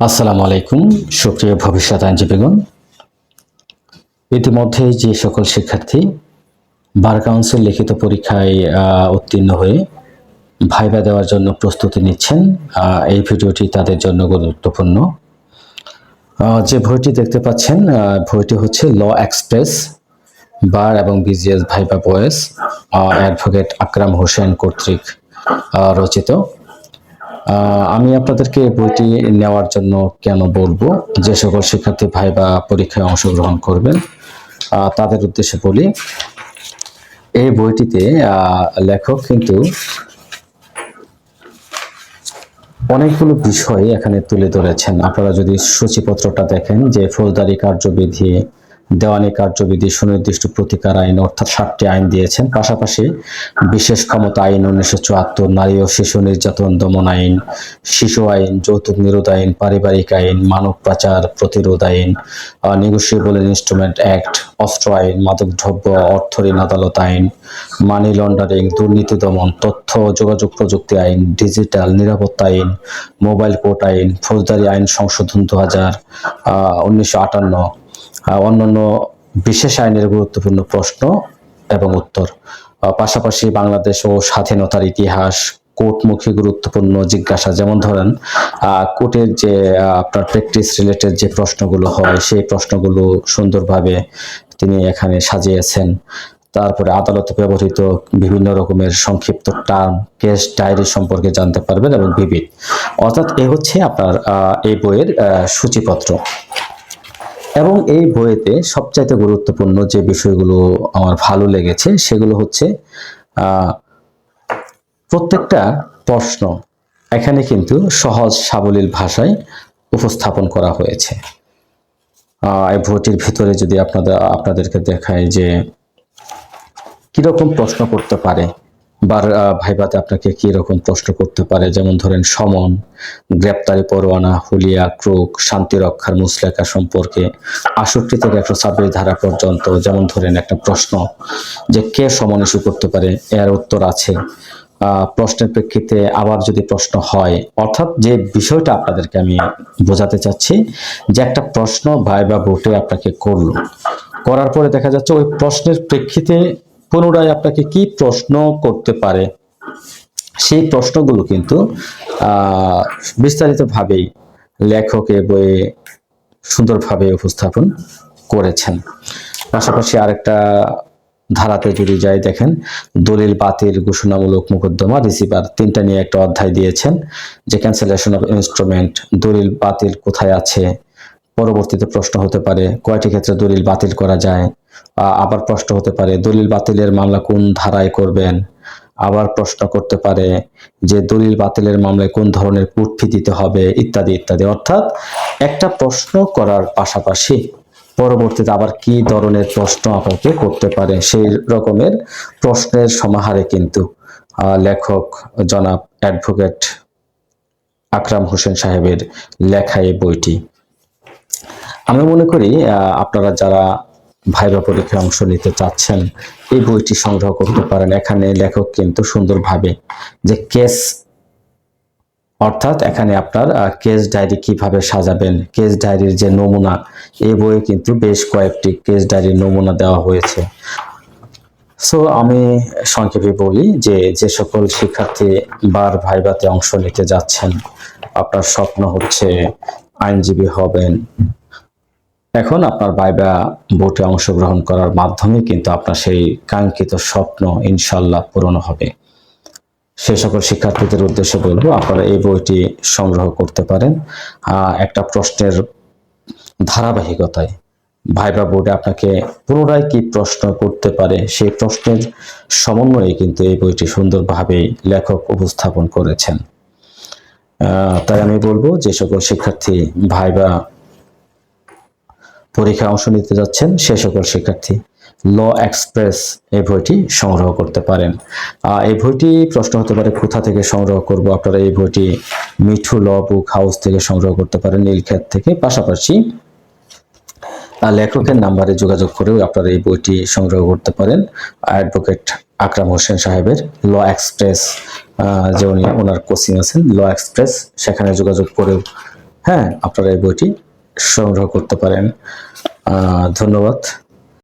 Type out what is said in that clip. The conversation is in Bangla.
আসসালামু আলাইকুম, সুপ্রিয় ভবিষ্যৎ আইনজীবীগণ। ইতিমধ্যে যে সকল শিক্ষার্থী বার কাউন্সিল লিখিত পরীক্ষায় উত্তীর্ণ হয়ে ভাইবা দেওয়ার জন্য প্রস্তুতি নিচ্ছেন এই ভিডিওটি তাদের জন্য গুরুত্বপূর্ণ। যে বইটি দেখতে পাচ্ছেন বইটি হচ্ছে ল এক্সপ্রেস, বার এবং BGS viva voce advocate Akram Hossain কর্তৃক রচিত। আমি আপনাদেরকে বইটি নেওয়ার জন্য কেন বলব? যে সকল শিক্ষার্থী ভাই বা পরীক্ষায় অংশগ্রহণ করবেন তাদের উদ্দেশ্যে বলি, এই বইটিতে লেখক কিন্তু অনেকগুলো বিষয় এখানে তুলে ধরেছেন। আপনারা যদি সূচিপত্রটা দেখেন যে ফৌজদারি কার্যবিধি দেওয়ানি কার্যবিধি সুনির্দিষ্ট প্রতিকার আইন অর্থাৎ সাতটি আইন দিয়েছেন। পাশাপাশি বিশেষ ক্ষমতা আইন উনিশশো চুয়াত্তর, নারী ও শিশু নির্যাতন দমন আইন, শিশু আইন, যৌতুক নিরোধ আইন, পারিবারিক আইন, মানব পাচার প্রতিরোধ আইন নেগোসিয়েবল ইনস্ট্রুমেন্ট অ্যাক্ট, অস্ত্র আইন মাদকদ্রব্য অর্থ ঋণ আদালত আইন, মানি লন্ডারিং, দুর্নীতি দমন, তথ্য ও যোগাযোগ প্রযুক্তি আইন, ডিজিটাল নিরাপত্তা আইন, মোবাইল কোর্ট আইন, ফৌজদারি আইন সংশোধন দু হাজার উনিশশো আটান্ন অন্যান্য বিশেষ আইনের গুরুত্বপূর্ণ প্রশ্ন এবং উত্তর। পাশাপাশি বাংলাদেশ ও স্বাধীনতার ইতিহাস কোর্টমুখী গুরুত্বপূর্ণ জিজ্ঞাসা, যেমন ধরেন কোর্টের যে আপনার প্র্যাকটিস রিলেটেড যে প্রশ্নগুলো হয়, সেই প্রশ্নগুলো সুন্দরভাবে তিনি এখানে সাজিয়েছেন। তারপরে আদালতে ব্যবহৃত বিভিন্ন রকমের সংক্ষিপ্ত টার্ম, কেস ডায়েরি সম্পর্কে জানতে পারবেন এবং বিবিধ। অর্থাৎ এ হচ্ছে আপনার এই বইয়ের সূচিপত্র। এবং এই বইয়েতে সবচাইতে গুরুত্বপূর্ণ যে বিষয়গুলো আমার ভালো লেগেছে, সেগুলো হচ্ছে প্রত্যেকটা প্রশ্ন এখানে কিন্তু সহজ সাবলীল ভাষায় উপস্থাপন করা হয়েছে। এই বইটির ভিতরে যদি আপনাদের আপনাদেরকে দেখায় যে কীরকম প্রশ্ন করতে পারে। বা আহ, ভাইবাতে আপনাকে কি রকম প্রশ্ন করতে পারে? যেমন ধরেন সমন গ্রেপ্তারি পরোয়ানা হুলিয়া ক্রুক শান্তি রক্ষার মুসলেখা সম্পর্কে আষট্টি থেকে একশো ছাব্বিশ ধারা পর্যন্ত যেমন ধরেন একটা প্রশ্ন যে কে সমন ইস্যু করতে পারে এর উত্তর আছে। প্রশ্নের প্রেক্ষিতে আবার যদি প্রশ্ন হয় অর্থাৎ যে বিষয়টা আপনাদেরকে আমি বোঝাতে চাচ্ছি যে একটা প্রশ্ন ভাই বা ভোটে আপনাকে করল। করার পরে দেখা যাচ্ছে ওই প্রশ্নের প্রেক্ষিতে পুনরায় আপনাকে কি প্রশ্ন করতে পারে? সেই প্রশ্নগুলো কিন্তু বিস্তারিতভাবেই লেখক বইয়ে সুন্দরভাবে উপস্থাপন করেছেন। পাশাপাশি আরেকটা ধারাতে যদি যাই দেখেন, দলিল বাতিল ঘোষণামূলক মোকদ্দমা রিসিভার তিনটা নিয়ে একটা অধ্যায় দিয়েছেন, যে ক্যান্সেলেশন অফ ইনস্ট্রুমেন্ট দলিল বাতিল কোথায় আছে, পরবর্তীতে প্রশ্ন হতে পারে, কয়টি ক্ষেত্রে দলিল বাতিল করা যায় আবার প্রশ্ন হতে পারে, দলিল বাতিলের মামলা কোন ধারায় করবেন? আবার প্রশ্ন করতে পারে যে দলিল বাতিলের মামলায় কোন ধরনের কোর্ট ফি দিতে হবে, ইত্যাদি ইত্যাদি। অর্থাৎ একটা প্রশ্ন করার পাশাপাশি পরবর্তীতে আবার কি ধরনের প্রশ্ন আপনাকে করতে পারে, সেই রকমের প্রশ্নের সমাহারে কিন্তু লেখক জনাব অ্যাডভোকেট আকরাম হোসেন সাহেবের লেখা এই বইটি। আমি মনে করি আপনারা যারা ভাইবা পরীক্ষায় অংশ নিতে চাচ্ছেন। এই বইটি সংগ্রহ করতে পারেন। এখানে লেখক কিন্তু সুন্দরভাবে যে কেস, অর্থাৎ এখানে আপনার কেস ডায়েরি কীভাবে সাজাবেন, কেস ডায়েরির যে নমুনা এই বইয়ে কিন্তু বেশ কয়েকটি কেস ডায়েরির নমুনা দেওয়া হয়েছে। সো, আমি সংক্ষেপে বলি যে যে সকল শিক্ষার্থী বার ভাইবাতে অংশ নিতে যাচ্ছেন, আপনার স্বপ্ন হচ্ছে আইনজীবী হবেন। এখন আপনার বাইবা বোটে অংশগ্রহণ করার মাধ্যমে কিন্তু আপনার সেই কাঙ্ক্ষিত স্বপ্ন ইনশাল্লাহ পূরণ হবে। সে সকল শিক্ষার্থীদের উদ্দেশ্যে বলব, আপনারা এই বইটি সংগ্রহ করতে পারেন। একটা প্রশ্নের ধারাবাহিকতায় ভাইবা বোর্ডে আপনাকে পুনরায় কি প্রশ্ন করতে পারে সেই প্রশ্নের সমন্বয়ে কিন্তু এই বইটি সুন্দরভাবে লেখক উপস্থাপন করেছেন। তাই আমি বলব, যে সকল শিক্ষার্থী ভাইবা পরীক্ষায় অংশ নিতে যাচ্ছেন সে সকল শিক্ষার্থী। ল এক্সপ্রেস এই বইটি সংগ্রহ করতে পারেন। এই বইটি প্রশ্ন হতে পারে, কোথা থেকে সংগ্রহ করব? আপনারা এই বইটি মিঠু ল বুক হাউস থেকে সংগ্রহ করতে পারেন, নীলক্ষেত থেকে। পাশাপাশি লেখকের নাম্বারে যোগাযোগ করেও আপনারা এই বইটি সংগ্রহ করতে পারেন। অ্যাডভোকেট আকরাম হোসেন সাহেবের ল এক্সপ্রেস যে উনি, ওনার কোচিং আছেন ল এক্সপ্রেস সেখানে যোগাযোগ করেও হ্যাঁ আপনারা এই বইটি সংগ্রহ করতে পারেন। ধন্যবাদ।